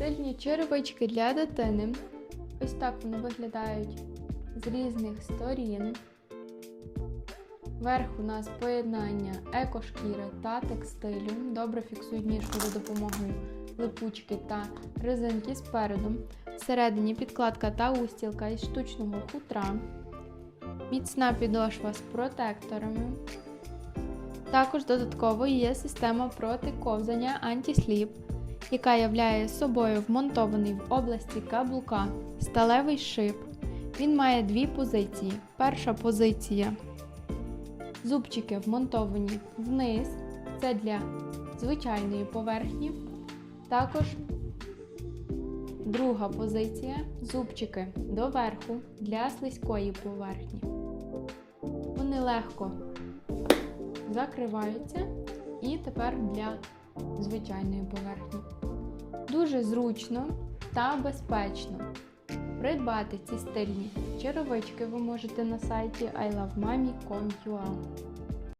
Стильні черевички для дитини. Ось так вони виглядають з різних сторін. Верх у нас поєднання екошкіри та текстилю. Добре фіксують ніжку за допомогою липучки та резинки спереду. Всередині підкладка та устілка із штучного хутра. Міцна підошва з протекторами. Також додатково є система проти ковзання антисліп, яка являє собою вмонтований в області каблука сталевий шип. Він має дві позиції. Перша позиція зубчики вмонтовані вниз, це для звичайної поверхні. Також друга позиція зубчики доверху для слизької поверхні. Вони легко закриваються і тепер для звичайної поверхні. Дуже зручно та безпечно. Придбати ці стильні черевички ви можете на сайті ilovemami.com.ua